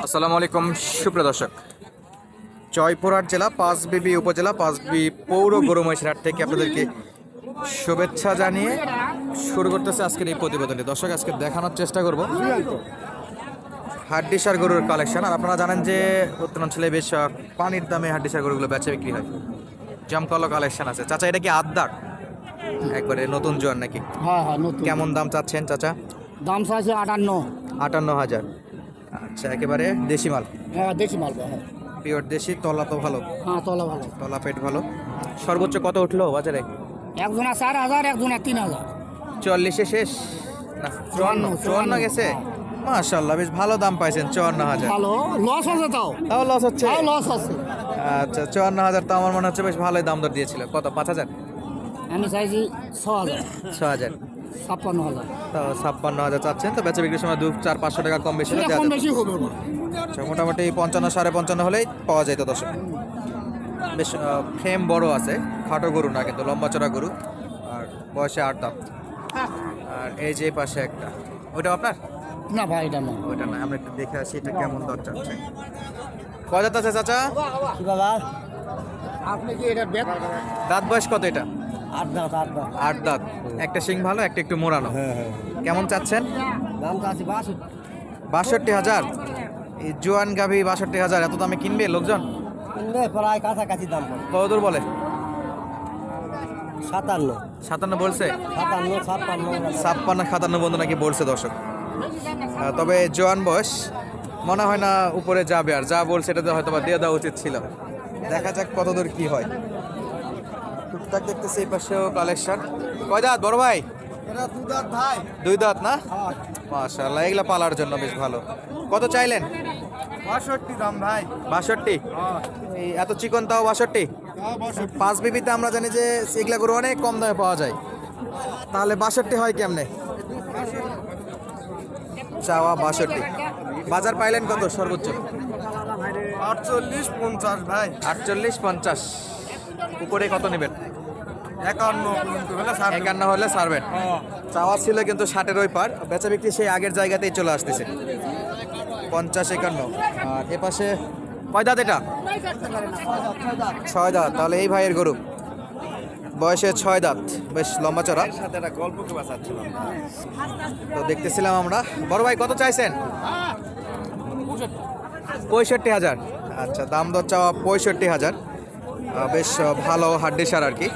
আসসালামু আলাইকুম সুপ্রিয় দর্শক। জয়পুরহাট জেলা পাঁচবিবি উপজেলা পাঁচবি পৌর হাট থেকে আপনাদেরকে শুভেচ্ছা জানিয়ে শুরু করতেছে আজকের এই প্রতিবেদনটি। দর্শক আজকে দেখানোর চেষ্টা করব। হাড্ডিসার গরুর কালেকশন আর আপনারা জানেন যে উত্তরাঞ্চলে বেশ পানির দামে হাড্ডিসার গরুগুলো বেচে বিক্রি হয়। জমকালো কালেকশন আছে। চাচা এটা কি আদ্দার একবারে নতুন জোয়ার নাকি? হ্যাঁ হ্যাঁ কেমন দাম চাচ্ছেন চাচা? দাম চাইছে আটান্ন। আটান্ন হাজার। আচ্ছা একেবারে দেশি মাল? হ্যাঁ দেখি মাল হ্যাঁ। পিওর দেশি তলা তো ভালো? হ্যাঁ তলা ভালো। তলা পেট ভালো? সর্বোচ্চ কত উঠল বাজারে? একজনা চার হাজার একজনা তিন হাজার। চল্লিশে শেষ? না চুয়ান্ন চুয়ান্ন গেছে? মাশাল্লাহ বেশ ভালো দাম পাইছেন চুয়ান্ন হাজার। ভালো লস আছে তাও। তাও লস হচ্ছে? তাও লস আছে। আচ্ছা চুয়ান্ন হাজার তো আমার মনে হচ্ছে বেশ ভালোই দাম দর দিয়েছিল। কত পাঁচ হাজার? আমি চাইছি ছ হাজার। ছ হাজার। ছাপ্পান্ন হাজার। ছাপ্পান্ন হাজার চাচ্ছেন তো বেচা বিক্রির সময় দু চার পাঁচশো টাকা কম বেশি কম বেশি হবে আচ্ছা মোটামুটি পঞ্চান্ন সাড়ে পঞ্চান্ন হলেই পাওয়া যেত দর্শক। বেশ ফ্রেম বড় আছে খাটো গরু না কিন্তু লম্বা চড়া গরু আর বয়সে আট দাম। আর এই যে পাশে একটা ওইটা আপনার? না ভাই এটা না। ওইটা না আমরা একটু দেখে আসি এটা কেমন দর চাচ্ছে। কয় দাঁত আছে চাচা? বাবা? আপনি কি এটা দাঁত বয়স কত এটা? আট দাঁত আট দাঁত। আট দাঁত। একটা শিং ভালো একটা একটু মোড়ানো। হ্যাঁ হ্যাঁ। কেমন চাচ্ছেন? দাম চাচ্ছি বাষট্টি। বাষট্টি হাজার? এই জোয়ান গাভি বাষট্টি হাজার এত দামে কিনবে লোকজন? প্রায় কাছাকাছি দাম পড়ে কত দূর বলে? সাতান্ন। সাতান্ন বলছে? সাতান্ন ছাপ্পান্ন। ছাপ্পান্ন সাতান্ন বন্ধু নাকি বলছে দর্শক। তবে জোয়ান বয়স মনে হয় না উপরে যাবে আর। যা বলছে এটাতে হয়তো বা দিয়ে দেওয়া উচিত ছিল। দেখা যাক কতদূর কি হয়। টুকটাক দেখতেছি এই পাশেও কালেকশন। কয় দাঁত বড় ভাই? দুই দাঁত না? মাশাল্লাহ এগুলা পালার জন্য বেশ ভালো। কত চাইলেন? বাষট্টি দাম ভাই। বাষট্টি? এই এত চিকন তাও বাষট্টি? পাঁচ বিবিতে আমরা জানি যে এগুলা গরু অনেক কম দামে পাওয়া যায়। তাহলে বাষট্টি হয় কেমনে? চাওয়া বাষট্টি। বাজার পাইলেন কত সর্বোচ্চ? আটচল্লিশ পঞ্চাশ ভাই। আটচল্লিশ পঞ্চাশ। উপরে কত নেবেন? একান্ন একান্ন হলে ছাড়বেন চাওয়া ছিল কিন্তু ষাটের ওই পার বেচা বিক্রি সেই আগের জায়গাতেই চলে আসতেছে। পঞ্চাশ একান্ন। আর এ পাশে কয় দাঁত এটা? ছয় দাঁত। তাহলে এই ভাইয়ের গরু। বয়সে ছয় দাঁত। বেশ লম্বা চড়া। গল্প তো দেখতেছিলাম আমরা। বড় ভাই কত চাইছেন? পঁয়ষট্টি হাজার। আচ্ছা দাম দর চাওয়া পঁয়ষট্টি হাজার। বেশ ভালো হাড্ডি সার আর কি।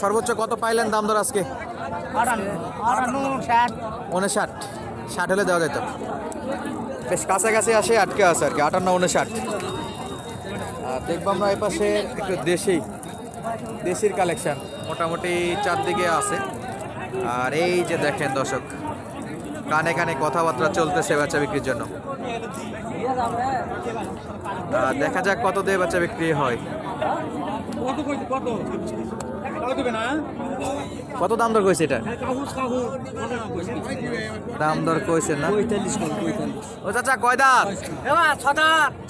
সর্বোচ্চ কত পাইলেন দাম দর আজকে? ষাট উনষাট ষাট হলে দেওয়া যেত। বেশ কাছাকাছি আসে, আটকে আছে আর কি, আটান্ন উনষাট দেখব আমরা এই পাশে একটু দেশি, দেশির কালেকশন, মোটামুটি চারদিকে আছে। আর এই যে দেখেন দর্শক, কানে কানে কথাবার্তা চলতেছে বাচ্চা বিক্রির জন্য। দেখা যাক কত দিয়ে বাচ্চা বিক্রি হয়। কত দাম দর কইছে এটা? দাম দর কইছে না? ও চাচা কয় দাঁত?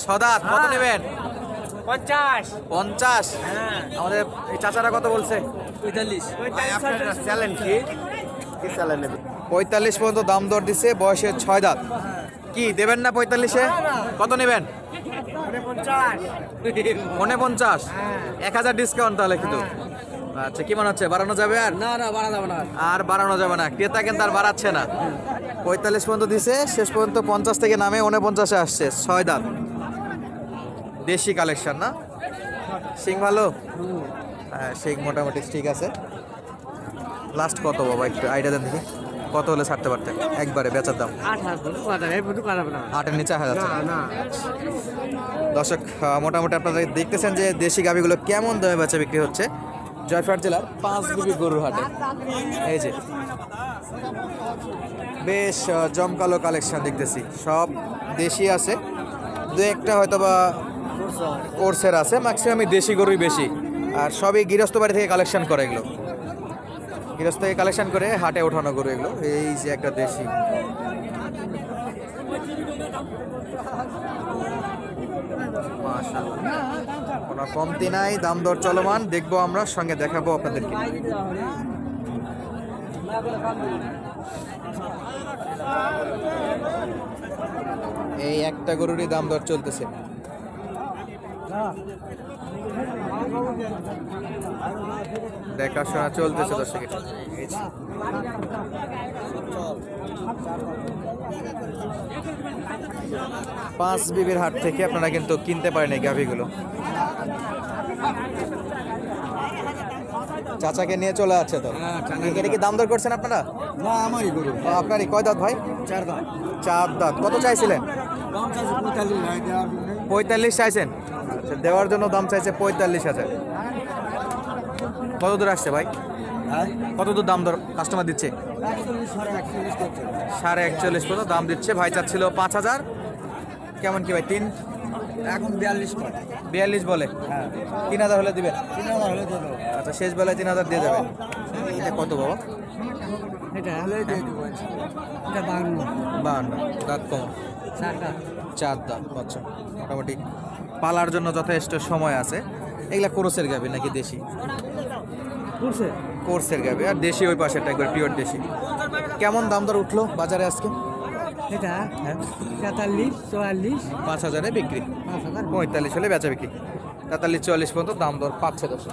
ছ দাঁত কত। নেবেন? পঞ্চাশ। পঞ্চাশ হ্যাঁ আমাদের এই চাচারা কত বলছে? পঁয়তাল্লিশ। চ্যালেঞ্জ কি কি চ্যালেঞ্জ নেবে পঁয়তাল্লিশ পর্যন্ত দাম দর দিছে বয়সে ছয় দাঁত। কি দেবেন না পঁয়তাল্লিশে? কত নেবেন? পনে পঞ্চাশ। এক হাজার ডিসকাউন্ট তাহলে কিন্তু। আচ্ছা কি মনে হচ্ছে বাড়ানো যাবে আর? না না বাড়া যাবে না। আর বাড়ানো যাবে না। ক্রেতা কিন্তু আর বাড়াচ্ছে না। পঁয়তাল্লিশ পর্যন্ত দিছে শেষ পর্যন্ত পঞ্চাশ থেকে নামে উনপঞ্চাশে আসছে। ছয় দাঁত। দেশি কালেকশন না? সিং ভালো? হ্যাঁ সিং মোটামুটি ঠিক আছে। লাস্ট কত বাবা একটু আইডিয়া দেন দেখি। কত হলে ছাড়তে পারতেন একবারে বেচার দাম। আটের নিচে হাজার না দর্শক মোটামুটি আপনারা দেখতেছেন যে দেশি গাভিগুলো কেমন দামে বেচা বিক্রি হচ্ছে। জয়ফাট জেলার পাঁচ বিবি গরুর হাটে। এই যে। বেশ জমকালো কালেকশন দেখতেছি। সব দেশি আছে। দু একটা হয়তো বা কোর্সের আছে। ম্যাক্সিমামই দেশি গরুই বেশি। আর সবই গৃহস্থ বাড়ি থেকে কালেকশন করে এগুলো। গৃহস্থ থেকে কালেকশন করে হাটে ওঠানো গরু এগুলো। এই যে একটা দেশি। কমতি নাই, দাম দর চলমান। দেখব আমরা, সঙ্গে দেখাবো আপনাদেরকে। এই একটা গরুরই দাম দর চলতেছে। দেখাশোনা চলতেছে দর্শকের এই পাঁচ বিবির হাট থেকে আপনারা কিন্তু কিনতে পারেন এই গাভিগুলো। চাচাকে নিয়ে চলে আছে তো? এটা কি দাম দর করছেন আপনারা? না আমারই গরু। আপনারই। কয় দাঁত ভাই? চার দাম চার দাঁত। কত চাইছিলেন? পঁয়তাল্লিশ চাইছেন। আচ্ছা দেওয়ার জন্য দাম চাইছে পঁয়তাল্লিশ হাজার। কত দূর আসছে ভাই? হ্যাঁ? কত দূর দাম দর কাস্টমার দিচ্ছে? সাড়ে একচল্লিশ পর্যন্ত দাম দিচ্ছে। ভাই চাচ্ছিল পাঁচ হাজার। কেমন কি ভাই তিন? এখন বিয়াল্লিশ বিয়াল্লিশ বলে? হ্যাঁ। তিন হাজার হলে দিবেন? তিন হাজার হলে আচ্ছা শেষ বেলায় তিন হাজার দিয়ে যাবেন এটা কত বাবা? এটা হলে এটা বাংলা বাহান্ন দাঁত কম। চার দাঁত। আচ্ছা মোটামুটি পালার জন্য যথেষ্ট সময় আছে। এগুলা কোরসের গাবি নাকি দেশি? কোর্সের গাবি আর দেশি ওই পাশেরটা একবার পিওর দেশি। কেমন দাম দর উঠল বাজারে আজকে? এটা হ্যাঁ তেতাল্লিশ চুয়াল্লিশ। পাঁচ হাজারে বিক্রি। পঁয়তাল্লিশ হলে বেচা বিক্রি। তেতাল্লিশ চুয়াল্লিশ পর্যন্ত দাম দর পাচ্ছে দশ।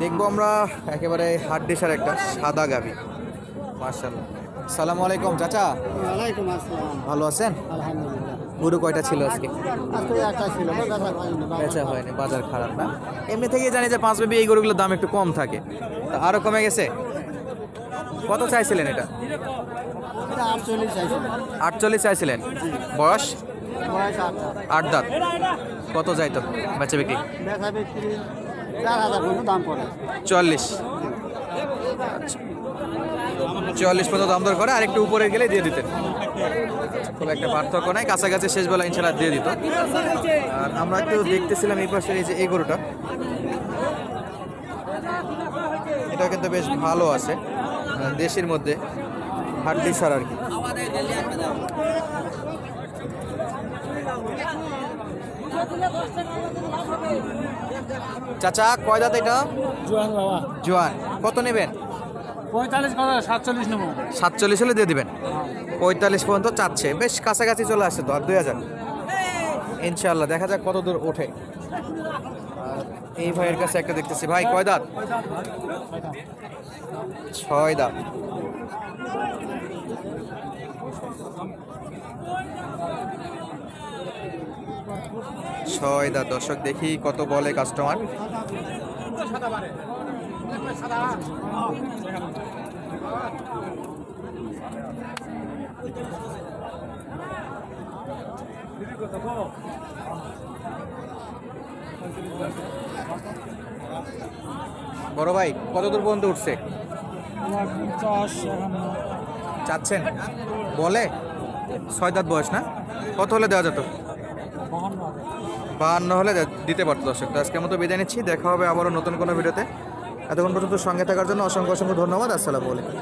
দেখব আমরা একেবারে হাট ডিসার একটা সাদা গাবি। মার্শাল্লাহ সালাম আলাইকুম চাচা। ভালো আছেন? আলহামদুলিল্লাহ। গরু কয়টা ছিল আজকে? বেচা হয়নি বাজার খারাপ না। এমনি থেকেই জানি যে পাঁচ বেবি এই গরুগুলোর দাম একটু কম থাকে। তা আরও কমে গেছে? কত চাইছিলেন এটা? আটচল্লিশ চাইছিলেন। বয়স? আট দাঁত। কত যাইতো বেচা বিক্রি? আচ্ছা। চুয়াল্লিশ। পর্যন্ত দাম দর করে আর একটু উপরে গেলে দিয়ে দিতেন। খুব একটা পার্থক্য নাই। কাছাকাছি শেষ বেলা ইনশাল্লাহ দিয়ে দিত। আর আমরা একটু দেখতেছিলাম এই পাশের এই যে এই গরুটা। এটা কিন্তু বেশ ভালো আছে আহ, দেশের মধ্যে হাড্ডি সার আর কি। চাচা কয় দাঁত এটা? জোয়ান। কত নেবেন? সাতচল্লিশ হলে দিয়ে দিবেন। পঁয়তাল্লিশ পর্যন্ত চাচ্ছে। বেশ কাছাকাছি চলে আসছে তো, আর দুই হাজার। ইনশাল্লাহ দেখা যাক কত দূর ওঠে। এই ভাইয়ের কাছে একটা দেখতেছি। ভাই, কয় দাঁত? ছয় দাঁত। ছয় দাঁত। দর্শক, দেখি কত বলে কাস্টমার। বড় ভাই কত দূর পর্যন্ত উঠছে? চাচ্ছেন? বলে? ছয় দাঁত বয়স না? কত হলে দেওয়া যেত? বাহান্ন হলে দিতে পারতো দর্শক। তো আজকের মতো বিদায় নিচ্ছি। দেখা হবে আবারও নতুন কোনো ভিডিওতে। এতক্ষণ পর্যন্ত সঙ্গে থাকার জন্য অসংখ্য অসংখ্য ধন্যবাদ। আসসালামু আলাইকুম।